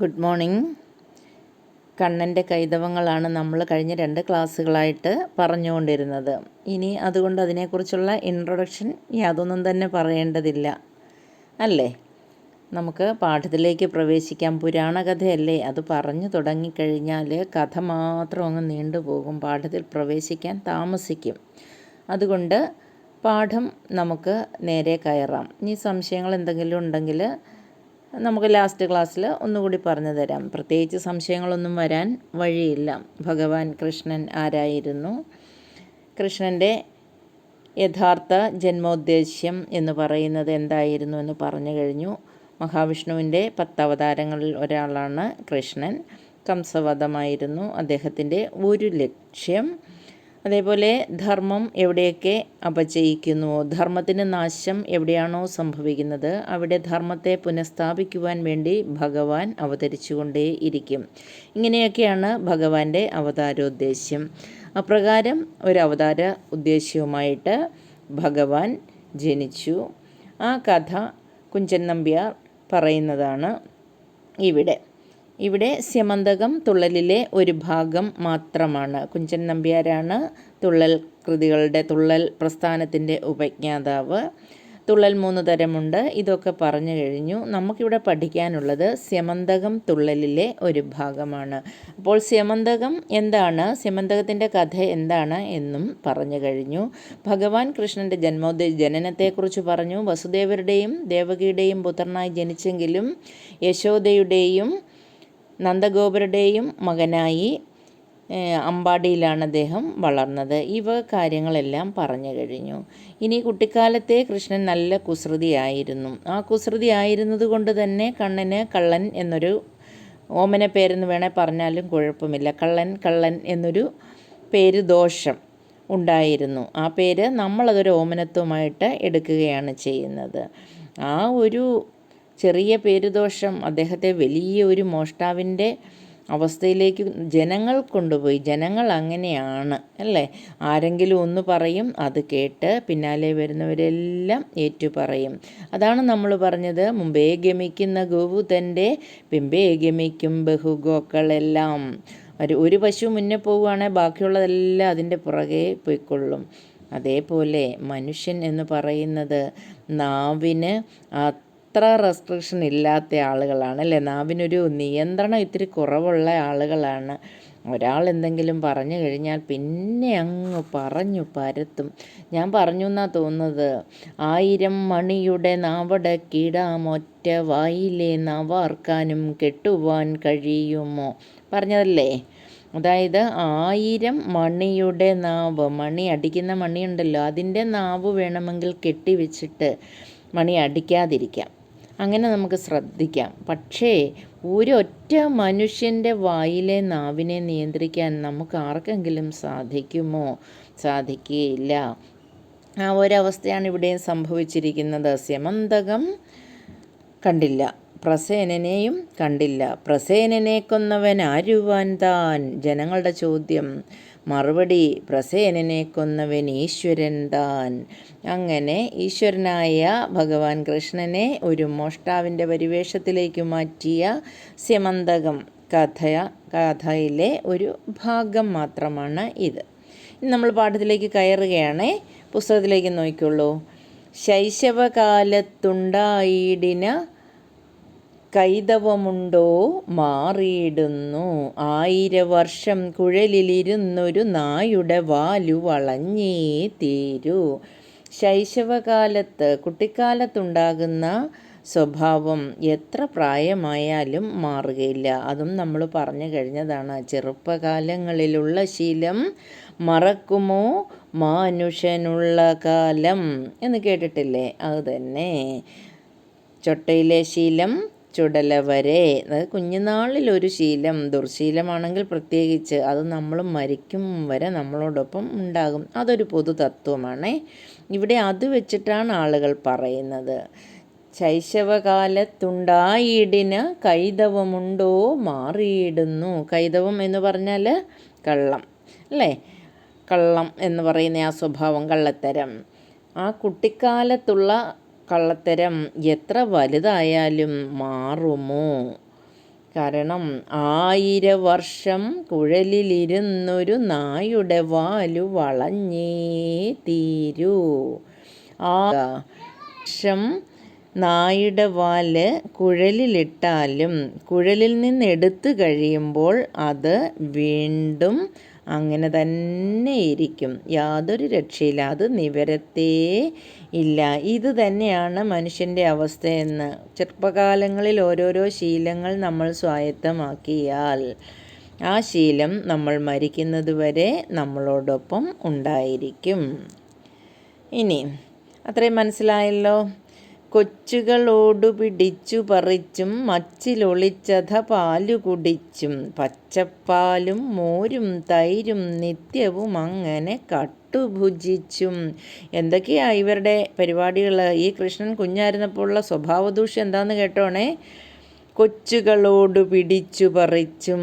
Good morning. കണ്ണന്റെ കൈതവങ്ങളാണ് നമ്മൾ കഴിഞ്ഞ രണ്ട് ക്ലാസ്സുകളായിട്ട് പറഞ്ഞുകൊണ്ടിരുന്നത്. ഇനി അതുകൊണ്ട് അതിനെക്കുറിച്ചുള്ള ഇൻട്രൊഡക്ഷൻ യാതൊന്നും തന്നെ പറയേണ്ടതില്ല. അല്ലേ? നമുക്ക് പാഠത്തിലേക്ക് പ്രവേശിക്കാം. പുരാണകഥയല്ലേ അത് പറഞ്ഞു തുടങ്ങിക്കഴിഞ്ഞാൽ കഥ മാത്രം അങ്ങ് നീണ്ടുപോകും പാഠത്തിൽ പ്രവേശിക്കാൻ താമസിക്കും. അതുകൊണ്ട് പാഠം നമുക്ക് നേരെ കയറാം. ഇനി സംശയങ്ങൾ എന്തെങ്കിലും ഉണ്ടെങ്കിൽ നമുക്ക് ലാസ്റ്റ് ക്ലാസ്സിൽ ഒന്നുകൂടി പറഞ്ഞു തരാം. പ്രത്യേകിച്ച് സംശയങ്ങളൊന്നും വരാൻ വഴിയില്ല. ഭഗവാൻ കൃഷ്ണൻ ആരായിരുന്നു? കൃഷ്ണന്റെ യഥാർത്ഥ ജന്മോദ്ദേശ്യം എന്ന് പറയുന്നത് എന്തായിരുന്നു എന്ന് പറഞ്ഞു കഴിഞ്ഞു. മഹാവിഷ്ണുവിന്റെ പത്തവതാരങ്ങളിൽ ഒരാളാണ് കൃഷ്ണൻ. കംസവധമായിരുന്നു അദ്ദേഹത്തിന്റെ ഒരു ലക്ഷ്യം. അതേപോലെ ധർമ്മം എവിടെയൊക്കെ അപചയിക്കുന്നുവോ? ധർമ്മത്തിന് നാശം എവിടെയാണോ സംഭവിക്കുന്നത്? അവിടെ ധർമ്മത്തെ പുനഃസ്ഥാപിക്കുവാൻ വേണ്ടി ഭഗവാൻ അവതരിച്ചുകൊണ്ടേ ഇരിക്കും ഇങ്ങനെയൊക്കെയാണ് ഭഗവാന്റെ അവതാരോദ്ദേശ്യം. അപ്രകാരം ഒരു അവതാര ഉദ്ദേശ്യവുമായിട്ട് ഭഗവാൻ ജനിച്ചു. ആ കഥ കുഞ്ചൻ നമ്പ്യാർ പറയുന്നതാണ് ഇവിടെ. ഇവിടെ സ്യമന്തകം തുള്ളലിലെ ഒരു ഭാഗം മാത്രമാണ്. കുഞ്ചൻ നമ്പ്യാരാണ് തുള്ളൽ കൃതികളുടെ തുള്ളൽ പ്രസ്ഥാനത്തിന്റെ ഉപജ്ഞാതാവ്. തുള്ളൽ മൂന്ന് തരമുണ്ട്. ഇതൊക്കെ പറഞ്ഞു കഴിഞ്ഞു. നമുക്കിവിടെ പഠിക്കാനുള്ളത് സ്യമന്തകം തുള്ളലിലെ ഒരു ഭാഗമാണ്. അപ്പോൾ സ്യമന്തകം എന്താണ്? സ്യമന്തകത്തിന്റെ കഥ എന്താണ് എന്നും പറഞ്ഞു കഴിഞ്ഞു. ഭഗവാൻ കൃഷ്ണന്റെ ജന്മോദയ ജനനത്തെക്കുറിച്ച് പറഞ്ഞു. വസുദേവരുടെയും ദേവകിയുടെയും പുത്രനായി ജനിച്ചെങ്കിലും യശോദയുടെയും നന്ദഗോപരുടെയും മകനായി അമ്പാടിയിലാണ് അദ്ദേഹം വളർന്നത്. ഇവ കാര്യങ്ങളെല്ലാം പറഞ്ഞു കഴിഞ്ഞു. ഇനി കുട്ടിക്കാലത്തെ കൃഷ്ണൻ നല്ല കുസൃതിയായിരുന്നു. ആ കുസൃതി ആയിരുന്നത് കൊണ്ട് തന്നെ കണ്ണന് കള്ളൻ എന്നൊരു ഓമന പേരെന്ന് വേണേൽ പറഞ്ഞാലും കുഴപ്പമില്ല. കള്ളൻ കള്ളൻ എന്നൊരു പേര് ദോഷം ഉണ്ടായിരുന്നു. ആ പേര് നമ്മളതൊരു ഓമനത്വമായിട്ട് എടുക്കുകയാണ് ചെയ്യുന്നത്. ആ ഒരു ചെറിയ പേരുദോഷം അദ്ദേഹത്തെ വലിയ ഒരു മോഷ്ടാവിന്റെ അവസ്ഥയിലേക്ക് ജനങ്ങൾ കൊണ്ടുപോയി. ജനങ്ങൾ അങ്ങനെയാണ് അല്ലേ? ആരെങ്കിലും ഒന്ന് പറയും അത് കേട്ട് പിന്നാലെ വരുന്നവരെല്ലാം ഏറ്റു പറയും അതാണ് നമ്മൾ പറഞ്ഞത് മുമ്പേ ഗമിക്കുന്ന ഗോവു തന്റെ പിമ്പേ ഗമിക്കും ബഹുഗോക്കളെല്ലാം. ഒരു ഒരു പശു മുന്നേ പോവുകയാണെങ്കിൽ ബാക്കിയുള്ളതെല്ലാം അതിന്റെ പുറകെ പോയിക്കൊള്ളും. അതേപോലെ മനുഷ്യൻ എന്ന് പറയുന്നത് നാവിന് അത്ര റെസ്ട്രിക്ഷൻ ഇല്ലാത്ത ആളുകളാണ് അല്ലേ? നാവിനൊരു നിയന്ത്രണം ഇത്തിരി കുറവുള്ള ആളുകളാണ്. ഒരാൾ എന്തെങ്കിലും പറഞ്ഞു കഴിഞ്ഞാൽ പിന്നെ അങ്ങ് പറഞ്ഞു പരത്തും. ഞാൻ പറഞ്ഞു എന്നാ തോന്നുന്നത്? ആയിരം മണിയുടെ നാവടക്കിടാമൊറ്റ വായിലെ നവാർക്കാനും കെട്ടുവാൻ കഴിയുമോ? പറഞ്ഞതല്ലേ? അതായത് ആയിരം മണിയുടെ നാവ് മണി അടിക്കുന്ന മണിയുണ്ടല്ലോ അതിന്റെ നാവ് വേണമെങ്കിൽ കെട്ടിവെച്ചിട്ട് മണി അടിക്കാതിരിക്കാം. അങ്ങനെ നമുക്ക് ശ്രദ്ധിക്കാം. പക്ഷേ ഒരൊറ്റ മനുഷ്യന്റെ വായിലെ നാവിനെ നിയന്ത്രിക്കാൻ നമുക്ക് ആർക്കെങ്കിലും സാധിക്കുമോ? സാധിക്കുകയില്ല ആ ഒരവസ്ഥയാണ് ഇവിടെയും സംഭവിച്ചിരിക്കുന്നത്. സ്യമന്തകം കണ്ടില്ല. പ്രസേനനെയും കണ്ടില്ല. പ്രസേനനെ കൊന്നവൻ ആരുവാൻ താൻ? ജനങ്ങളുടെ ചോദ്യം. മറുപടി പ്രസേനനെ കൊന്നവൻ ഈശ്വരൻ താൻ. അങ്ങനെ ഈശ്വരനായ ഭഗവാൻ കൃഷ്ണനെ ഒരു മോഷ്ടാവിന്റെ പരിവേഷത്തിലേക്ക് മാറ്റിയ സ്യമന്തകം കഥ കഥയിലെ ഒരു ഭാഗം മാത്രമാണ് ഇത്. നമ്മൾ പാഠത്തിലേക്ക് കയറുകയാണേ. പുസ്തകത്തിലേക്ക് നോക്കിക്കോളൂ. ശൈശവകാലത്തുണ്ടായിടിന കൈതവമുണ്ടോ മാറിയിടുന്നു. ആയിര വർഷം കുഴലിലിരുന്നൊരു നായുടെ വാലു വളഞ്ഞേ തീരൂ. ശൈശവകാലത്ത് കുട്ടിക്കാലത്തുണ്ടാകുന്ന സ്വഭാവം എത്ര പ്രായമായാലും മാറുകയില്ല. അതും നമ്മൾ പറഞ്ഞു കഴിഞ്ഞതാണ്. ചെറുപ്പകാലങ്ങളിലുള്ള ശീലം മറക്കുമോ? മാനുഷനുള്ള കാലം എന്ന് കേട്ടിട്ടില്ലേ? അത് തന്നെ. ചൊട്ടയിലെ ശീലം ചുടല വരെ കുഞ്ഞുനാളിൽ ഒരു ശീലം. ദുർശീലമാണെങ്കിൽ പ്രത്യേകിച്ച് അത് നമ്മൾ മരിക്കും വരെ നമ്മളോടൊപ്പം ഉണ്ടാകും. അതൊരു പൊതു തത്വമാണ്. ഇവിടെ അത് വെച്ചിട്ടാണ് ആളുകൾ പറയുന്നത്. ശൈശവകാലത്തുണ്ടായിടിന് കൈതവമുണ്ടോ മാറിയിടുന്നു. കൈതവം എന്ന് പറഞ്ഞാൽ കള്ളം അല്ലേ? കള്ളം എന്ന് പറയുന്ന ആ സ്വഭാവം കള്ളത്തരം. ആ കുട്ടിക്കാലത്തുള്ള കള്ളത്തരം എത്ര വലുതായാലും മാറുമോ? കാരണം ആയിര വർഷം കുഴലിലിരുന്നൊരു നായുടെ വാലു വളഞ്ഞേ തീരൂ. ആ വർഷം നായുടെ വാൽ കുഴലിലിട്ടാലും കുഴലിൽ നിന്ന് എടുത്തു കഴിയുമ്പോൾ അത് വീണ്ടും അങ്ങനെ തന്നെ ഇരിക്കും. യാതൊരു രക്ഷയില്ല. അത് നിവരത്തേ ഇല്ല. ഇത് തന്നെയാണ് മനുഷ്യന്റെ അവസ്ഥയെന്ന്. ചെറുപ്പകാലങ്ങളിൽ ഓരോരോ ശീലങ്ങൾ നമ്മൾ സ്വായത്തമാക്കിയാൽ ആ ശീലം നമ്മൾ മരിക്കുന്നത് വരെ നമ്മളോടൊപ്പം ഉണ്ടായിരിക്കും. ഇനി അത്രയും മനസ്സിലായല്ലോ? കൊച്ചുകളോടു പിടിച്ചു പറിച്ചും മച്ചിലൊളിച്ചത പാലു കുടിച്ചും പച്ചപ്പാലും മോരും തൈരും നിത്യവും അങ്ങനെ കട്ടുഭുജിച്ചും. എന്തൊക്കെയാ ഇവരുടെ പരിപാടികൾ? ഈ കൃഷ്ണൻ കുഞ്ഞായിരുന്നപ്പോഴുള്ള സ്വഭാവദൂഷ്യം എന്താണെന്ന് കേട്ടോണേ? കൊച്ചുകളോട് പിടിച്ചു പറിച്ചും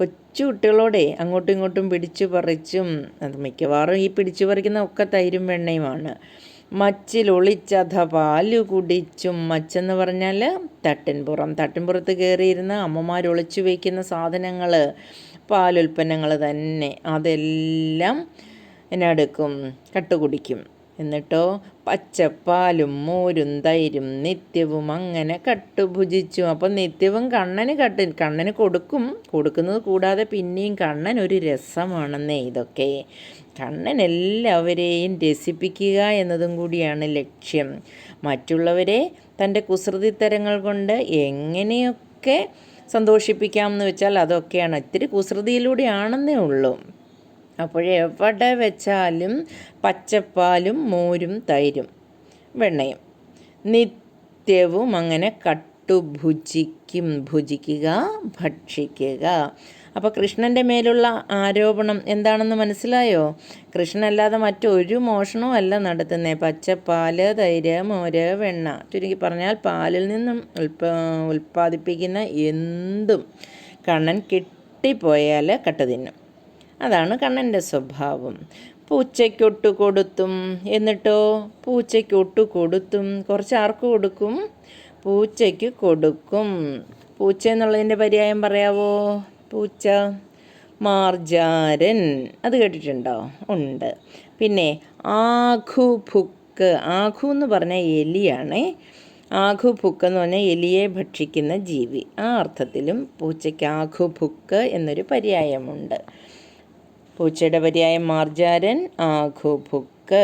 കൊച്ചു കുട്ടികളോടെ അങ്ങോട്ടും ഇങ്ങോട്ടും പിടിച്ചു പറിച്ചും. അത് മിക്കവാറും ഈ പിടിച്ചു പറിക്കുന്ന ഒക്കെ തൈരും വെണ്ണയുമാണ്. മച്ചിലൊളിച്ചത പാലു കുടിച്ചും മച്ചെന്ന് പറഞ്ഞാൽ തട്ടിൻപുറം. തട്ടിൻപുറത്ത് കയറിയിരുന്ന് അമ്മമാർ ഒളിച്ചു വയ്ക്കുന്ന സാധനങ്ങൾ പാലുൽപ്പന്നങ്ങൾ തന്നെ. അതെല്ലാം എന്നെടുക്കും കട്ടുകുടിക്കും. എന്നിട്ടോ പച്ചപ്പാലും മോരും തൈരും നിത്യവും അങ്ങനെ കട്ടുഭുജിച്ചു. അപ്പം നിത്യവും കണ്ണന് കട്ട് കണ്ണന് കൊടുക്കും. കൊടുക്കുന്നത് കൂടാതെ പിന്നെയും കണ്ണൻ ഒരു രസമാണെന്നേ ഇതൊക്കെ. കണ്ണൻ എല്ലാവരെയും രസിപ്പിക്കുക എന്നതും കൂടിയാണ് ലക്ഷ്യം. മറ്റുള്ളവരെ തന്റെ കുസൃതിത്തരങ്ങൾ കൊണ്ട് എങ്ങനെയൊക്കെ സന്തോഷിപ്പിക്കാം എന്ന് വെച്ചാൽ അതൊക്കെയാണ്. ഇത്തിരി കുസൃതിയിലൂടെയാണെന്നേ ഉള്ളൂ. അപ്പോഴെവിടെ വെച്ചാലും പച്ചപ്പാലും മോരും തൈരും വെണ്ണയും. നിത്യവും അങ്ങനെ കട്ടുഭുജിക്കും ഭുജിക്കുക ഭക്ഷിക്കുക. അപ്പോൾ കൃഷ്ണന്റെ മേലുള്ള ആരോപണം എന്താണെന്ന് മനസ്സിലായോ? കൃഷ്ണനല്ലാതെ മറ്റൊരു മോഷണവും അല്ല നടത്തുന്നത് പച്ചപ്പാൽ തൈര് മോര് വെണ്ണ ചുരുക്കി പറഞ്ഞാൽ പാലിൽ നിന്നും ഉൽപ്പ ഉൽപ്പാദിപ്പിക്കുന്ന എന്തും കണ്ണൻ കിട്ടിപ്പോയാൽ കട്ട തിന്നും. അതാണ് കണ്ണന്റെ സ്വഭാവം. പൂച്ചയ്ക്കൊട്ട് കൊടുത്തും എന്നിട്ടോ പൂച്ചയ്ക്കൊട്ട് കൊടുത്തും കുറച്ച് ആർക്ക് കൊടുക്കും? പൂച്ചയ്ക്ക് കൊടുക്കും. പൂച്ച എന്നുള്ളതിന്റെ പര്യായം പറയാവോ? പൂച്ച മാർജാരൻ. അത് കേട്ടിട്ടുണ്ടോ? ഉണ്ട്. പിന്നെ ആഘു ആഘുഭുക്ക് ആഘു എന്ന് പറഞ്ഞ എലിയാണേ. ആഘുഭുക്ക് എന്ന് പറഞ്ഞാൽ എലിയെ ഭക്ഷിക്കുന്ന ജീവി. ആ അർത്ഥത്തിലും പൂച്ചയ്ക്ക് ആഘു ആഘുഭുക്ക് എന്നൊരു പര്യായമുണ്ട്. പൂച്ചയുടെ പര്യായം മാർജാരൻ ആഘുഭുക്ക്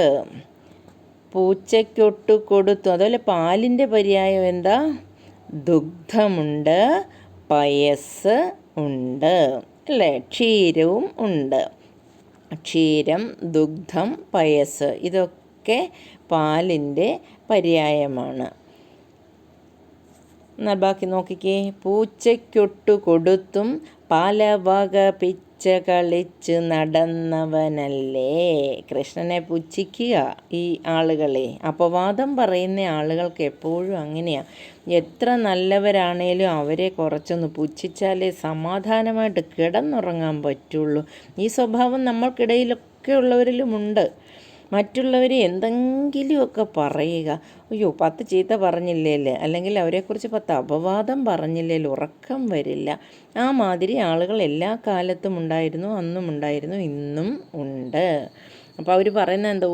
പൂച്ചയ്ക്കൊട്ട് കൊടുത്തു അതുപോലെ പാലിന്റെ പര്യായം എന്താ? ദുഗ്ധമുണ്ട് പയസ് ഉണ്ട് അല്ലേ? ക്ഷീരവും ഉണ്ട്. ക്ഷീരം ദുഗ്ധം പയസ് ഇതൊക്കെ പാലിന്റെ പര്യായമാണ്. എന്നാൽ ബാക്കി നോക്കിക്കേ. പൂച്ചയ്ക്കൊട്ടു കൊടുത്തും പല വക പിച്ച കളിച്ച് നടന്നവനല്ലേ. കൃഷ്ണനെ പുച്ഛിക്കുക ഈ ആളുകളെ. അപവാദം പറയുന്ന ആളുകൾക്ക് എപ്പോഴും അങ്ങനെയാണ് എത്ര നല്ലവരാണേലും അവരെ കുറച്ചൊന്ന് പുച്ഛിച്ചാലേ സമാധാനമായിട്ട് കിടന്നുറങ്ങാൻ പറ്റുള്ളൂ. ഈ സ്വഭാവം നമ്മൾക്കിടയിലൊക്കെ ഉള്ളവരിലുമുണ്ട്. മറ്റുള്ളവരെ എന്തെങ്കിലുമൊക്കെ പറയുക. അയ്യോ പത്ത് ചീത്ത പറഞ്ഞില്ലേ അല്ലെങ്കിൽ അവരെക്കുറിച്ച് പത്ത് അപവാദം പറഞ്ഞില്ലേ ഉറക്കം വരില്ല. ആ മാതിരി ആളുകൾ എല്ലാ കാലത്തും ഉണ്ടായിരുന്നു അന്നും ഉണ്ടായിരുന്നു ഇന്നും ഉണ്ട്. അപ്പോൾ അവർ പറയുന്ന എന്തോ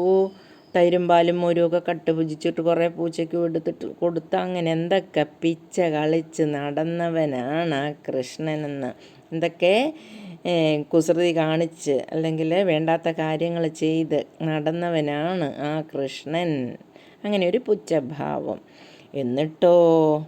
തൈരും പാലും മോരുമൊക്കെ കട്ട് കട്ടുപുജിച്ചിട്ട് കുറേ പൂച്ചയ്ക്ക് എടുത്തിട്ട് കൊടുത്ത അങ്ങനെ എന്തൊക്കെ പിച്ച കളിച്ച് നടന്നവനാണ് ആ കൃഷ്ണനെന്ന്. എന്തൊക്കെ? കുസൃതി കാണിച്ച് അല്ലെങ്കിൽ വേണ്ടാത്ത കാര്യങ്ങൾ ചെയ്ത് നടന്നവനാണ് ആ കൃഷ്ണൻ. അങ്ങനെ ഒരു പുച്ഛഭാവം. എന്നിട്ടോ?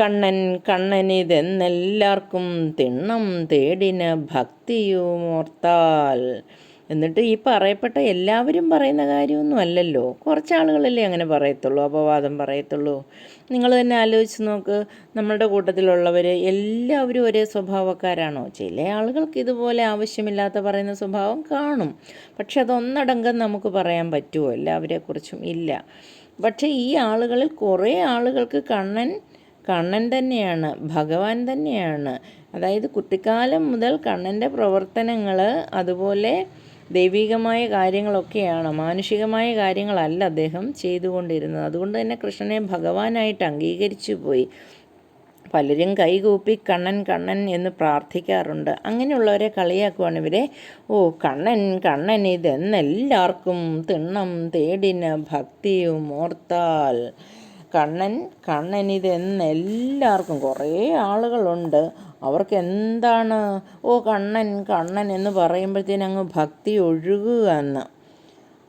കണ്ണൻ കണ്ണനിതെന്നെല്ലാവർക്കും തിണ്ണം തേടിന ഭക്തിയുമോർത്താൽ. എന്നിട്ട് ഈ പറയപ്പെട്ട എല്ലാവരും പറയുന്ന കാര്യമൊന്നും അല്ലല്ലോ. കുറച്ച് ആളുകളല്ലേ അങ്ങനെ പറയത്തുള്ളൂ അപവാദം പറയത്തുള്ളൂ. നിങ്ങൾ തന്നെ ആലോചിച്ച് നോക്ക് നമ്മളുടെ കൂട്ടത്തിലുള്ളവർ എല്ലാവരും ഒരേ സ്വഭാവക്കാരാണോ? ചില ആളുകൾക്ക് ഇതുപോലെ ആവശ്യമില്ലാത്ത പറയുന്ന സ്വഭാവം കാണും. പക്ഷെ അതൊന്നടങ്കം നമുക്ക് പറയാൻ പറ്റുമോ? എല്ലാവരെക്കുറിച്ചും ഇല്ല. പക്ഷേ ഈ ആളുകളിൽ കുറേ ആളുകൾക്ക് കണ്ണൻ കണ്ണൻ തന്നെയാണ് ഭഗവാൻ തന്നെയാണ്. അതായത് കുട്ടിക്കാലം മുതൽ കണ്ണന്റെ പ്രവർത്തനങ്ങൾ അതുപോലെ ദൈവികമായ കാര്യങ്ങളൊക്കെയാണ്. മാനുഷികമായ കാര്യങ്ങളല്ല അദ്ദേഹം ചെയ്തുകൊണ്ടിരുന്നത്. അതുകൊണ്ട് തന്നെ കൃഷ്ണനെ ഭഗവാനായിട്ട് അംഗീകരിച്ചു പോയി. പലരും കൈകൂപ്പി കണ്ണൻ കണ്ണൻ എന്ന് പ്രാർത്ഥിക്കാറുണ്ട്. അങ്ങനെയുള്ളവരെ കളിയാക്കുവാണ് ഇവരെ. ഓ കണ്ണൻ കണ്ണൻ ഇതെന്നെല്ലാവർക്കും തിണ്ണം തേടിന ഭക്തിയും ഓർത്താൽ കണ്ണൻ കണ്ണൻ ഇതെന്നെല്ലാവർക്കും കുറേ ആളുകളുണ്ട്. അവർക്ക് എന്താണ്? ഓ കണ്ണൻ കണ്ണൻ എന്ന് പറയുമ്പോഴത്തേന് അങ്ങ് ഭക്തി ഒഴുകുക എന്ന്.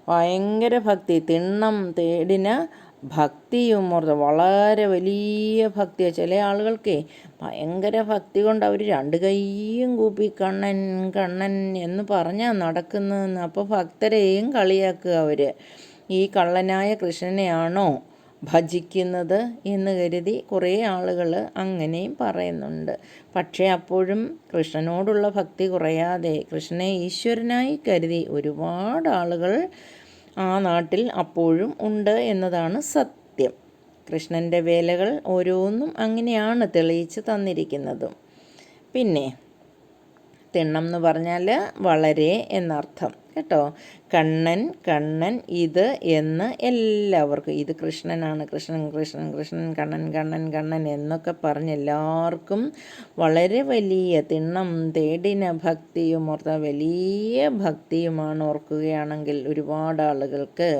ഭയങ്കര ഭക്തി തിണ്ണം തേടിന് ഭക്തിയും വളരെ വലിയ ഭക്തിയാണ് ചില ആളുകൾക്ക് ഭയങ്കര ഭക്തി കൊണ്ട് അവർ രണ്ട് കൈയും കൂപ്പി കണ്ണൻ കണ്ണൻ എന്ന് പറഞ്ഞാൽ നടക്കുന്നതെന്ന്. അപ്പോൾ ഭക്തരെയും കളിയാക്കുക അവർ ഈ കള്ളനായ കൃഷ്ണനെയാണോ ഭജിക്കുന്നത് എന്ന് കരുതി കുറേ ആളുകൾ അങ്ങനെയും പറയുന്നുണ്ട്. പക്ഷേ അപ്പോഴും കൃഷ്ണനോടുള്ള ഭക്തി കുറയാതെ കൃഷ്ണനെ ഈശ്വരനായി കരുതി ഒരുപാട് ആളുകൾ ആ നാട്ടിൽ അപ്പോഴും ഉണ്ട് എന്നതാണ് സത്യം. കൃഷ്ണന്റെ വേലകൾ ഓരോന്നും അങ്ങനെയാണ് തെളിയിച്ച് തന്നിരിക്കുന്നതും. പിന്നെ തിണ്ണം എന്ന് പറഞ്ഞാൽ വളരെ എന്നർത്ഥം. കേട്ടോ. കണ്ണൻ കണ്ണൻ ഇത് എന്ന് എല്ലാവർക്കും. ഇത് കൃഷ്ണനാണ്. കൃഷ്ണൻ കൃഷ്ണൻ കൃഷ്ണൻ കണ്ണൻ കണ്ണൻ കണ്ണൻ എന്നൊക്കെ പറഞ്ഞ് എല്ലാവർക്കും വളരെ വലിയ തിണ്ണം തേടിന ഭക്തിയും ഓർത്ത വലിയ ഭക്തിയുമാണ് ഓർക്കുകയാണെങ്കിൽ ഒരുപാട് ആളുകൾക്ക്.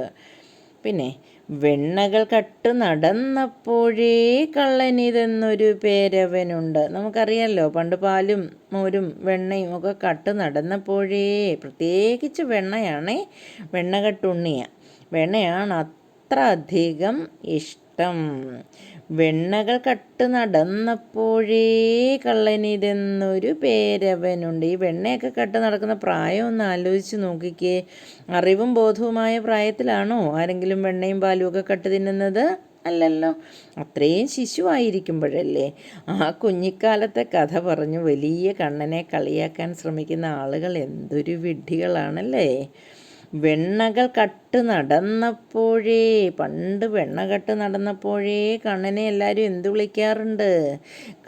പിന്നെ വെണ്ണകൾ കട്ട് നടന്നപ്പോഴേ കള്ളനിതെന്നൊരു പേരവനുണ്ട്. നമുക്കറിയാമല്ലോ പണ്ട് പാലും മോരും വെണ്ണയും ഒക്കെ കട്ട് നടന്നപ്പോഴേ പ്രത്യേകിച്ച് വെണ്ണയാണേ വെണ്ണകട്ടുണ്ണിയ. വെണ്ണയാണ് അത്ര അധികം ഇഷ്ടം. വെണ്ണകൾ കട്ട് നടന്നപ്പോഴേ കള്ളനിതെന്നൊരു പേരവനുണ്ട്. ഈ വെണ്ണയൊക്കെ കട്ട് നടക്കുന്ന പ്രായം ഒന്ന് ആലോചിച്ച് നോക്കിക്കേ. അറിവും ബോധവുമായ പ്രായത്തിലാണോ ആരെങ്കിലും വെണ്ണയും പാലും ഒക്കെ കട്ട് തിന്നുന്നത്? അല്ലല്ലോ. അത്രയും ശിശുവായിരിക്കുമ്പോഴല്ലേ. ആ കുഞ്ഞിക്കാലത്തെ കഥ പറഞ്ഞു വലിയ കണ്ണനെ കളിയാക്കാൻ ശ്രമിക്കുന്ന ആളുകൾ എന്തൊരു വിഡ്ഢികളാണല്ലേ. വെണ്ണകൾ കട്ട് നടന്നപ്പോഴേ പണ്ട് വെണ്ണ കട്ട് നടന്നപ്പോഴേ കണ്ണനെ എല്ലാവരും എന്തു വിളിക്കാറുണ്ട്?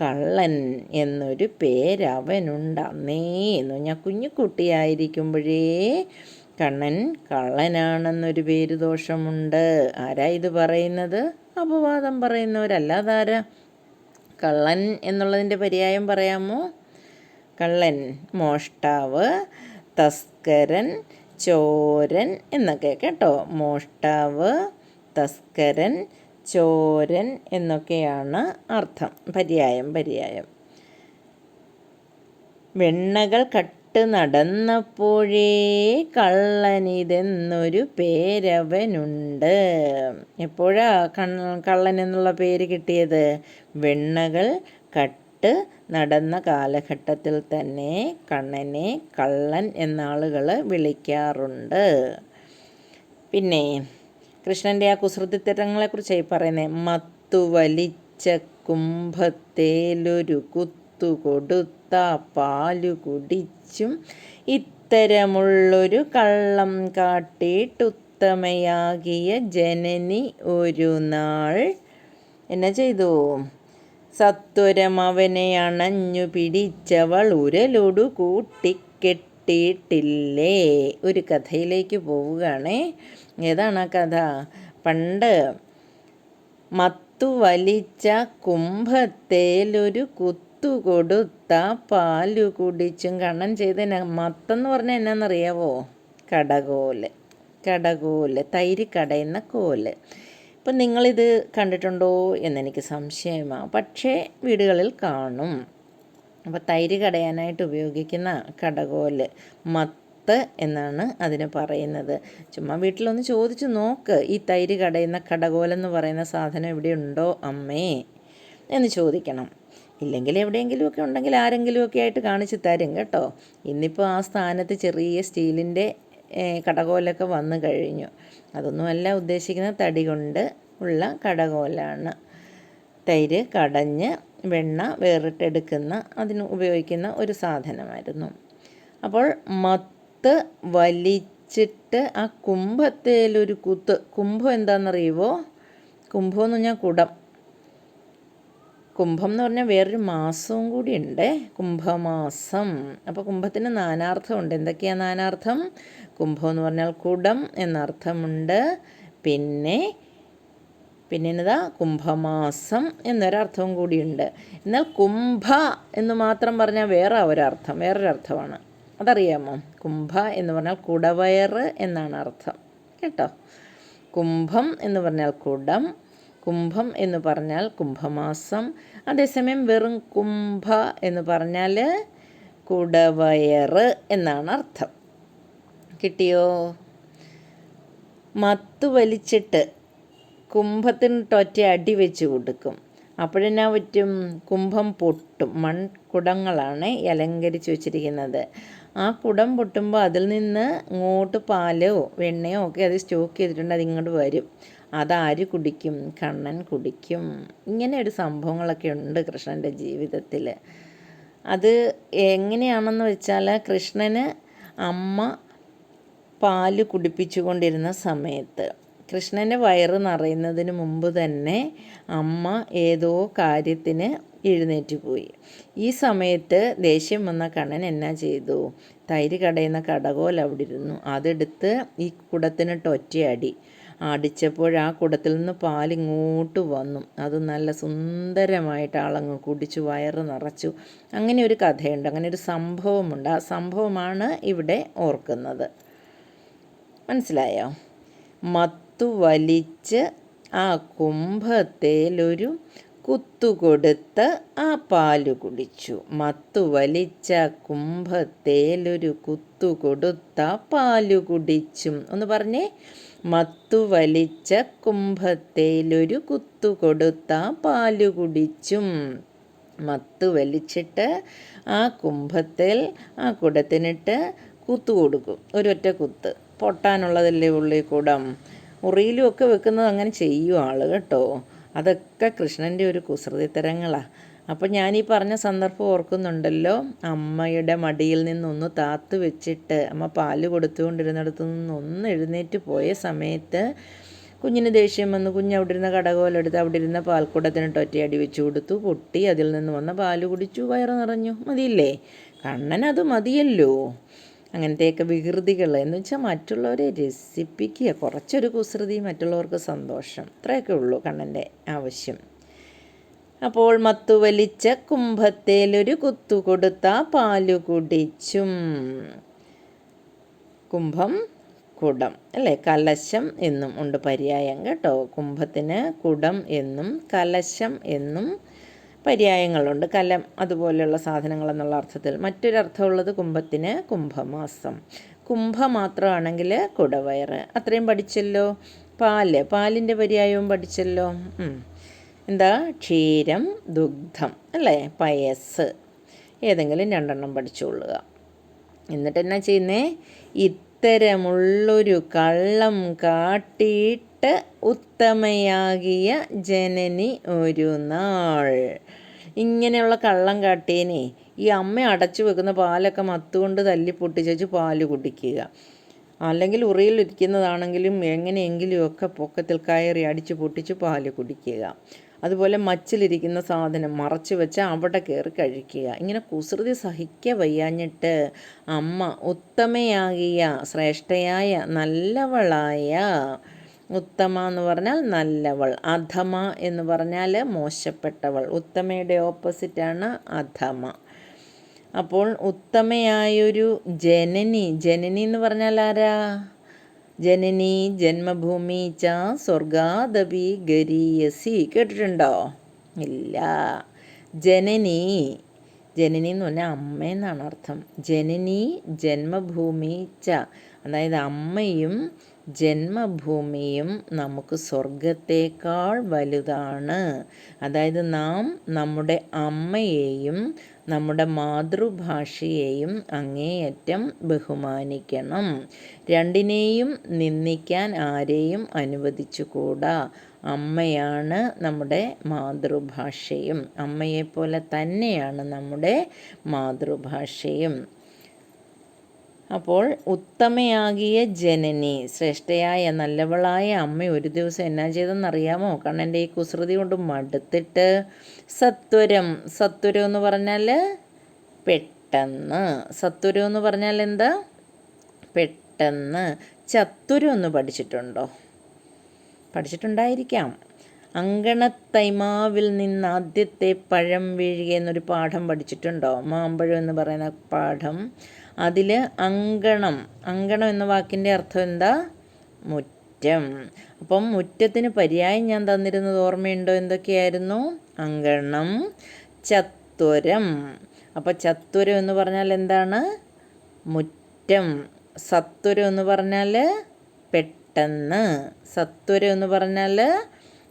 കള്ളൻ എന്നൊരു പേരവനുണ്ട് അന്നേ എന്ന് ഞാൻ കുഞ്ഞുകുട്ടിയായിരിക്കുമ്പോഴേ കണ്ണൻ കള്ളനാണെന്നൊരു പേര് ദോഷമുണ്ട്. ആരാ ഇത് പറയുന്നത്? അപവാദം പറയുന്നവരല്ലാതാരാ? കള്ളൻ എന്നുള്ളതിന്റെ പര്യായം പറയാമോ? കള്ളൻ മോഷ്ടാവ് തസ്കരൻ ചോരൻ എന്നൊക്കെ കേട്ടോ. മോഷ്ടാവ് തസ്കരൻ ചോരൻ എന്നൊക്കെയാണ് അർത്ഥം. പര്യായം പര്യായം. വെണ്ണകൾ കട്ട് നടന്നപ്പോഴേ കള്ളനിതെന്നൊരു പേരവനുണ്ട്. എപ്പോഴാ കള്ളൻ എന്നുള്ള പേര് കിട്ടിയത്? വെണ്ണകൾ കട്ട് വിട്ട് നടന്ന കാലഘട്ടത്തിൽ തന്നെ കണ്ണനെ കള്ളൻ എന്നാളുകൾ വിളിക്കാറുണ്ട്. പിന്നെ കൃഷ്ണന്റെ ആ കുസൃതിത്തരങ്ങളെക്കുറിച്ചായി പറയുന്നത് മത്തുവലിച്ച കുംഭത്തേലൊരു കുത്തു കൊടുത്ത പാലു കുടിച്ചും ഇത്തരമുള്ളൊരു കള്ളം കാട്ടിട്ടുത്തമയാകിയ ജനനി ഒരു നാൾ എന്നാ ചെയ്തു. സത്വരം അവനെ അണഞ്ഞു പിടിച്ചവൾ ഉരലൊടു കൂട്ടിക്കെട്ടിയിട്ടില്ലേ? ഒരു കഥയിലേക്ക് പോവുകയാണേ. ഏതാണ് ആ കഥ? പണ്ട് മത്തു വലിച്ച കുംഭത്തേലൊരു കുത്തു കൊടുത്ത പാൽ കുടിച്ചും കണ്ണൻ ചെയ്ത മത്തെന്ന് പറഞ്ഞാൽ എന്നാന്നറിയാവോ? കടകോൽ. കടകോൽ. തൈര് കടയുന്ന കോൽ. അപ്പം നിങ്ങളിത് കണ്ടിട്ടുണ്ടോ എന്നെനിക്ക് സംശയമാണ് പക്ഷേ വീടുകളിൽ കാണും. അപ്പോൾ തൈര് കടയാനായിട്ട് ഉപയോഗിക്കുന്ന കടകോൽ മത്ത് എന്നാണ് അതിന് പറയുന്നത്. ചുമ്മാ വീട്ടിലൊന്ന് ചോദിച്ചു നോക്ക് ഈ തൈര് കടയുന്ന കടകോലെന്ന് പറയുന്ന സാധനം ഇവിടെ ഉണ്ടോ അമ്മേ എന്ന് ചോദിക്കണം. ഇല്ലെങ്കിൽ എവിടെയെങ്കിലുമൊക്കെ ഉണ്ടെങ്കിൽ ആരെങ്കിലുമൊക്കെ ആയിട്ട് കാണിച്ച് തരും കേട്ടോ. ഇന്നിപ്പോൾ ആ സ്ഥാനത്ത് ചെറിയ സ്റ്റീലിന്റെ കടകോലൊക്കെ വന്നു കഴിഞ്ഞു. അതൊന്നുമല്ല ഉദ്ദേശിക്കുന്ന തടി കൊണ്ട് ഉള്ള കടകോലാണ്. തൈര് കടഞ്ഞ് വെണ്ണ വേറിട്ടെടുക്കുന്ന അതിന് ഉപയോഗിക്കുന്ന ഒരു സാധനമായിരുന്നു. അപ്പോൾ മത്ത് വലിച്ചിട്ട് ആ കുംഭത്തേലൊരു കുത്ത് കുംഭം എന്താണെന്നറിയുമോ കുംഭം എന്ന് പറഞ്ഞാൽ കുടം. കുംഭം എന്ന് പറഞ്ഞാൽ വേറൊരു മാസവും കൂടി ഉണ്ട്. കുംഭമാസം. അപ്പോൾ കുംഭത്തിന് നാനാർത്ഥമുണ്ട്. എന്തൊക്കെയാണ് നാനാർത്ഥം? കുംഭം എന്ന് പറഞ്ഞാൽ കുടം എന്നർത്ഥമുണ്ട്. പിന്നെ പിന്നെ എന്നതാ കുംഭമാസം എന്നൊരർത്ഥവും കൂടിയുണ്ട് എന്നാൽ കുംഭ എന്ന് മാത്രം പറഞ്ഞാൽ വേറെ ഒരർത്ഥം വേറൊരർത്ഥമാണ്. അതറിയാമോ? കുംഭ എന്ന് പറഞ്ഞാൽ കുടവയറ് എന്നാണ് അർത്ഥം. കേട്ടോ? കുംഭം എന്ന് പറഞ്ഞാൽ കുടം കുംഭം എന്ന് പറഞ്ഞാൽ കുംഭമാസം. അതേസമയം വെറും കുംഭ എന്ന് പറഞ്ഞാൽ കുടവയറ് എന്നാണ് അർത്ഥം. കിട്ടിയോ? മത്ത് വലിച്ചിട്ട് കുംഭത്തിന് ടൊറ്റ അടി വെച്ച് കൊടുക്കും. അപ്പോഴെന്നാ പറ്റും? കുംഭം പൊട്ടും. മൺകുടങ്ങളാണ് അലങ്കരിച്ച് വെച്ചിരിക്കുന്നത്. ആ കുടം പൊട്ടുമ്പോൾ അതിൽ നിന്ന് ഇങ്ങോട്ട് പാലോ വെണ്ണയോ ഒക്കെ അത് സ്റ്റോക്ക് ചെയ്തിട്ടുണ്ട് അത് ഇങ്ങോട്ട് വരും. അതാര് കുടിക്കും? കണ്ണൻ കുടിക്കും. ഇങ്ങനെ ഒരു സംഭവങ്ങളൊക്കെ ഉണ്ട് കൃഷ്ണന്റെ ജീവിതത്തിൽ അത് എങ്ങനെയാണെന്ന് വെച്ചാൽ കൃഷ്ണന് അമ്മ പാൽ കുടിപ്പിച്ചുകൊണ്ടിരുന്ന സമയത്ത് കൃഷ്ണന്റെ വയറ് നിറയുന്നതിന് മുമ്പ് തന്നെ അമ്മ ഏതോ കാര്യത്തിന് എഴുന്നേറ്റ് പോയി. ഈ സമയത്ത് ദേഷ്യം വന്ന കണ്ണൻ എന്നാ ചെയ്തു? തൈര് കടയുന്ന കടകോൽ അവിടെ ഇരുന്നു അതെടുത്ത് ഈ കുടത്തിനിട്ട് ഒറ്റയടി. അടിച്ചപ്പോൾ ആ കുടത്തിൽ നിന്ന് പാലിങ്ങോട്ട് വന്നു. അത് നല്ല സുന്ദരമായിട്ട് ആളങ്ങ് കുടിച്ചു വയറ് നിറച്ചു. അങ്ങനെ ഒരു കഥയുണ്ട് അങ്ങനെ ഒരു സംഭവമുണ്ട്. ആ സംഭവമാണ് ഇവിടെ ഓർക്കുന്നത്. മനസ്സിലായോ? മത്തു വലിച്ച് ആ കുംഭത്തേലൊരു കുത്തുകൊടുത്ത് ആ പാൽ കുടിച്ചു. മത്തു വലിച്ച കുംഭത്തേലൊരു കുത്തുകൊടുത്ത പാൽ കുടിച്ചും. ഒന്ന് പറഞ്ഞേ. മത്തു വലിച്ച കുംഭത്തേലൊരു കുത്തുകൊടുത്ത പാൽ കുടിച്ചും. മത്തു വലിച്ചിട്ട് ആ കുംഭത്തിൽ ആ കുടത്തിനിട്ട് കുത്തു കൊടുക്കും. ഒരൊറ്റ കുത്ത്. പൊട്ടാനുള്ളതല്ലേ ഉള്ളിൽ കുടം. ഉറിയിലും ഒക്കെ വെക്കുന്നത് അങ്ങനെ ചെയ്യും ആൾ കേട്ടോ. അതൊക്കെ കൃഷ്ണന്റെ ഒരു കുസൃതിത്തരങ്ങളാണ് അപ്പോൾ ഞാൻ ഈ പറഞ്ഞ സന്ദർഭം ഓർക്കുന്നുണ്ടല്ലോ? അമ്മയുടെ മടിയിൽ നിന്നൊന്ന് താത്തു വെച്ചിട്ട് അമ്മ പാൽ കൊടുത്തുകൊണ്ടിരുന്നിടത്തു നിന്നൊന്ന് എഴുന്നേറ്റ് പോയ സമയത്ത് കുഞ്ഞിന് ദേഷ്യം വന്നു. കുഞ്ഞ് അവിടെ ഇരുന്ന കടകോലെടുത്ത് അവിടെ ഇരുന്ന പാൽക്കുടത്തിനിട്ട് ഒറ്റയടി വെച്ചു കൊടുത്തു. പൊട്ടി അതിൽ നിന്ന് വന്ന പാൽ കുടിച്ചു. വയറ് നിറഞ്ഞു. മതിയില്ലേ? കണ്ണൻ അത് മതിയല്ലോ. അങ്ങനത്തെയൊക്കെ വികൃതികൾ എന്ന് വെച്ചാൽ മറ്റുള്ളവരെ രസിപ്പിക്കുക. കുറച്ചൊരു കുസൃതി മറ്റുള്ളവർക്ക് സന്തോഷം. ഇത്രയൊക്കെ ഉള്ളൂ കണ്ണന്റെ ആവശ്യം. അപ്പോൾ മത്തു വലിച്ച കുംഭത്തേലൊരു കുത്തു കൊടുത്ത പാലു കുടിച്ചും. കുംഭം കുടം അല്ലേ? കലശം എന്നും ഉണ്ട് പര്യായം കേട്ടോ. കുംഭത്തിന് കുടം എന്നും കലശം എന്നും പര്യായങ്ങളുണ്ട്. കലം അതുപോലെയുള്ള സാധനങ്ങൾ എന്നുള്ള അർത്ഥത്തിൽ മറ്റൊരർത്ഥമുള്ളത് കുംഭത്തിന് കുംഭമാസം. കുംഭ മാത്രമാണെങ്കിൽ കുടവയറ്. അത്രയും പഠിച്ചല്ലോ? പാൽ. പാലിന്റെ പര്യായവും പഠിച്ചല്ലോ? എന്താ? ക്ഷീരം ദുഗ്ധം അല്ലേ? പയസ്. ഏതെങ്കിലും രണ്ടെണ്ണം പഠിച്ചുകൊള്ളുക എന്നിട്ട് എന്നാ ചെയ്യുന്നേ? ഇത്തരമുള്ളൊരു കള്ളം കാട്ടിയിട്ട് ഉത്തമയാകിയ ജനനി ഒരു നാൾ. ഇങ്ങനെയുള്ള കള്ളം കാട്ടിയനെ ഈ അമ്മ അടച്ചു വെക്കുന്ന പാലൊക്കെ മത്തുകൊണ്ട് തല്ലി പൊട്ടിച്ചു പാൽ കുടിക്കുക. അല്ലെങ്കിൽ ഉറിയിലിരിക്കുന്നതാണെങ്കിലും എങ്ങനെയെങ്കിലും ഒക്കെ പൊക്കത്തിൽ കയറി അടിച്ചു പൊട്ടിച്ച് പാൽ കുടിക്കുക. അതുപോലെ മച്ചിലിരിക്കുന്ന സാധനം മറച്ചു വെച്ച് അവിടെ കയറി കഴിക്കുക. ഇങ്ങനെ കുസൃതി സഹിക്ക വയ്യാഞ്ഞിട്ട് അമ്മ ഉത്തമയാകിയ ശ്രേഷ്ഠയായ നല്ലവളായ ഉത്തമ എന്ന് പറഞ്ഞാൽ നല്ലവൾ അധമ എന്ന് പറഞ്ഞാൽ മോശപ്പെട്ടവൾ ഉത്തമയുടെ ഓപ്പോസിറ്റാണ് അധമ. അപ്പോൾ ഉത്തമയായൊരു ജനനി ജനനി എന്ന് പറഞ്ഞാൽ ആരാ? ജനനി ജന്മഭൂമി ച സ്വർഗാദവി ഗരീയസി. കേട്ടിട്ടുണ്ടോ? ഇല്ല. ജനനി ജനനി എന്ന് പറഞ്ഞാൽ അമ്മ എന്നാണ് അർത്ഥം. ജനനി ജന്മഭൂമി ച. അതായത് അമ്മയും ജന്മഭൂമിയും നമുക്ക് സ്വർഗത്തേക്കാൾ വലുതാണ്. അതായത് നാം നമ്മുടെ അമ്മയെയും നമ്മുടെ മാതൃഭാഷയെയും അങ്ങേയറ്റം ബഹുമാനിക്കണം. രണ്ടിനെയും നിന്ദിക്കാൻ ആരെയും അനുവദിച്ചുകൂടാ. അമ്മയാണ് നമ്മുടെ മാതൃഭാഷയും. അമ്മയെപ്പോലെ തന്നെയാണ് നമ്മുടെ മാതൃഭാഷയും. അപ്പോൾ ഉത്തമയാകിയ ജനനി ശ്രേഷ്ഠയായ നല്ലവളായ അമ്മ ഒരു ദിവസം എന്നാ ചെയ്തെന്നറിയാമോ കണ്ണന്റെ ഈ കുസൃതി കൊണ്ട് മടുത്തിട്ട് സത്വരം സത്വരം എന്ന് പറഞ്ഞാൽ പെട്ടെന്ന്. സത്വരം എന്ന് പറഞ്ഞാൽ എന്താ? പെട്ടെന്ന്. ചത്തുരം ഒന്ന് പഠിച്ചിട്ടുണ്ടോ? പഠിച്ചിട്ടുണ്ടായിരിക്കാം. അങ്കണത്തൈമാവിൽ നിന്ന് ആദ്യത്തെ പഴം വീഴുക എന്നൊരു പാഠം പഠിച്ചിട്ടുണ്ടോ? മാമ്പഴം എന്ന് പറയുന്ന പാഠം. അതിൽ അങ്കണം. അങ്കണം എന്ന വാക്കിന്റെ അർത്ഥം എന്താ? മുറ്റം. അപ്പം മുറ്റത്തിന് പര്യായം ഞാൻ തന്നിരുന്നത് ഓർമ്മയുണ്ടോ? എന്തൊക്കെയായിരുന്നു? അങ്കണം. ചത്വരം. അപ്പം ചത്വരം എന്ന് പറഞ്ഞാൽ എന്താണ്? മുറ്റം. സത്വരം എന്ന് പറഞ്ഞാൽ പെട്ടെന്ന്. സത്വരം എന്ന് പറഞ്ഞാൽ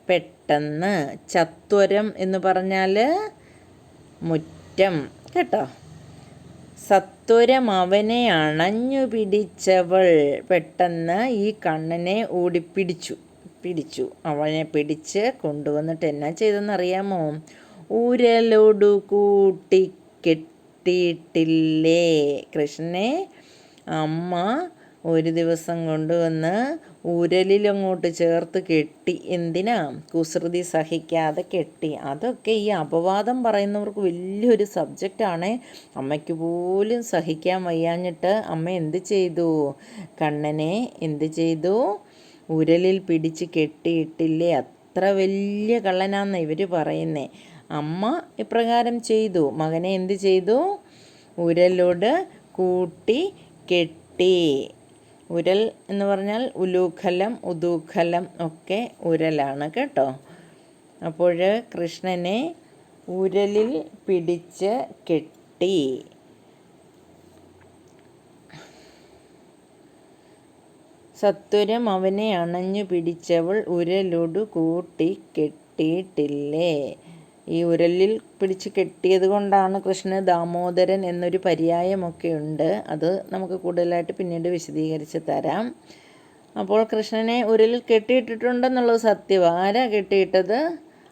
പെട്ടെന്ന്. ചത്വരം എന്ന് പറഞ്ഞാൽ മുറ്റം. കേട്ടോ? സത്വരം അവനെ അണഞ്ഞു പിടിച്ചവൾ പെട്ടെന്ന് ഈ കണ്ണനെ ഓടിപ്പിടിച്ചു. പിടിച്ചു. അവനെ പിടിച്ച് കൊണ്ടുവന്നിട്ട് എന്നാ ചെയ്തെന്നറിയാമോ? ഉരലോടു കൂട്ടി കെട്ടിയിട്ടില്ലേ? കൃഷ്ണനെ അമ്മ ഒരു ദിവസം കൊണ്ടുവന്ന് ഉരലിലങ്ങോട്ട് ചേർത്ത് കെട്ടി. എന്തിനാ? കുസൃതി സഹിക്കാതെ കെട്ടി. അതൊക്കെ ഈ അപവാദം പറയുന്നവർക്ക് വലിയൊരു സബ്ജക്റ്റാണ്. അമ്മയ്ക്ക് പോലും സഹിക്കാൻ വയ്യാഞ്ഞിട്ട് അമ്മ എന്ത് ചെയ്തു? കണ്ണനെ എന്ത് ചെയ്തു? ഉരലിൽ പിടിച്ച് കെട്ടിയിട്ടില്ലേ? അത്ര വലിയ കള്ളനാന്ന് ഇവർ പറയുന്നേ. അമ്മ ഇപ്രകാരം ചെയ്തു. മകനെ എന്ത് ചെയ്തു? ഉരലോട് കൂട്ടി കെട്ടി. ഉരൽ എന്ന് പറഞ്ഞാൽ ഉലൂഖലം ഉദൂഖലം ഒക്കെ ഉരലാണ് കേട്ടോ. അപ്പോൾ കൃഷ്ണനെ ഉരലിൽ പിടിച്ച് കെട്ടി. സത്വരം അവനെ അണഞ്ഞു പിടിച്ചവൾ ഉരലൊടു കൂട്ടി കെട്ടിയിട്ടില്ലേ? ഈ ഉരലിൽ പിടിച്ച് കെട്ടിയത് കൊണ്ടാണ് കൃഷ്ണന് ദാമോദരൻ എന്നൊരു പര്യായമൊക്കെ ഉണ്ട്. അത് നമുക്ക് കൂടുതലായിട്ട് പിന്നീട് വിശദീകരിച്ച് തരാം. അപ്പോൾ കൃഷ്ണനെ ഉരലിൽ കെട്ടിയിട്ടിട്ടുണ്ടെന്നുള്ളത് സത്യമാണ് ആരാ കെട്ടിയിട്ടത്?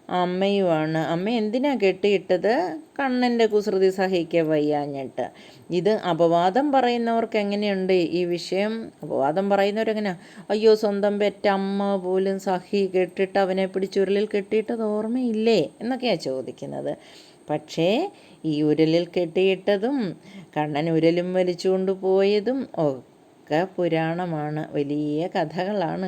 അമ്മയുമാണ്. അമ്മ എന്തിനാ കെട്ടിയിട്ടത്? കണ്ണന്റെ കുസൃതി സഹിക്ക വയ്യാഞ്ഞിട്ട്. ഇത് അപവാദം പറയുന്നവർക്ക് എങ്ങനെയുണ്ട് ഈ വിഷയം? അപവാദം പറയുന്നവരെങ്ങനെയാ അയ്യോ സ്വന്തം പെറ്റ അമ്മ പോലും സഹി കെട്ടിട്ട് അവനെ പിടിച്ചുരുളിൽ കെട്ടിയിട്ടത് ഓർമ്മയില്ലേ? എന്നൊക്കെയാണ് ചോദിക്കുന്നത്. പക്ഷേ ഈ ഉരലിൽ കെട്ടിയിട്ടതും കണ്ണൻ ഉരലും വലിച്ചുകൊണ്ട് പോയതും ഒക്കെ പുരാണമാണ്. വലിയ കഥകളാണ്